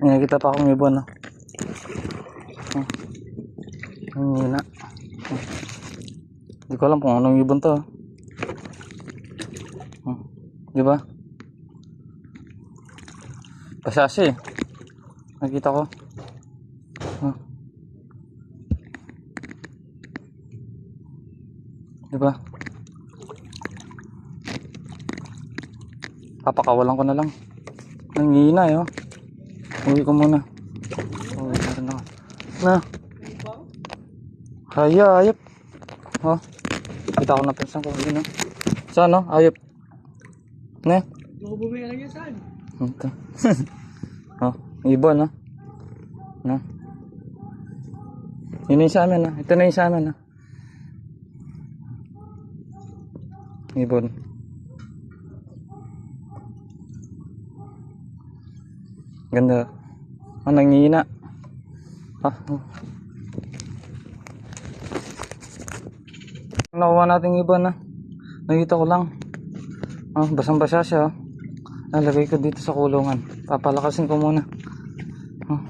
May nakita pa akong ibon, no? Oh. Ang hina. Hindi ko alam kung anong ibon to. Oh. Di ba? Pasasi. Nakita ko. Oh. Di ba? Papakawalan ko na lang. Ang hina eh, oh. Uwi ko muna. Uwi ko rin ako. Na. Haya, ayop. Oh. Kita ko na pinsan ko. Yun, oh. Saan, oh? Ayop. Ne? Bumili lang yan saan? Ito. oh, ibon, no? No? Yun na yung sa amin, no? Ito na yung sa amin, no? Ibon. Ganda. Oh, nangihina. Ah, oh. Nakuha natin ibon, na. Nakita ko lang. Oh, basang-basa siya, oh. Nalagay ko dito sa kulungan. Papalakasin ko muna. Oh.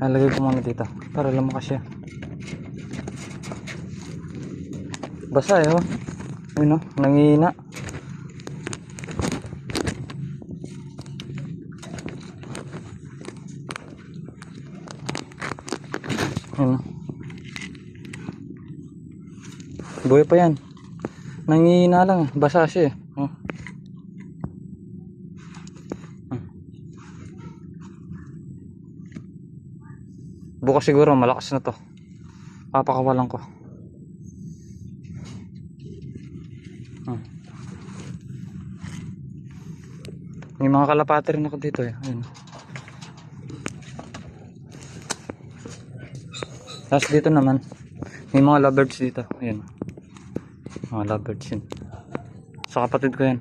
Nalagay ko muna dito. Para lumakas siya. Basa eh, oh. Ayun, oh. Ayun, oh. Buhay pa yan. Nangihina lang. Basa siya eh. Oh. Bukas siguro malakas na to. Papakawalan ko. Hmm. May mga kalapate rin ako dito eh. Ayun. Tapos dito naman, may mga lovebirds dito. Ayun. Mga lovebirds yun. Sa kapatid ko yan.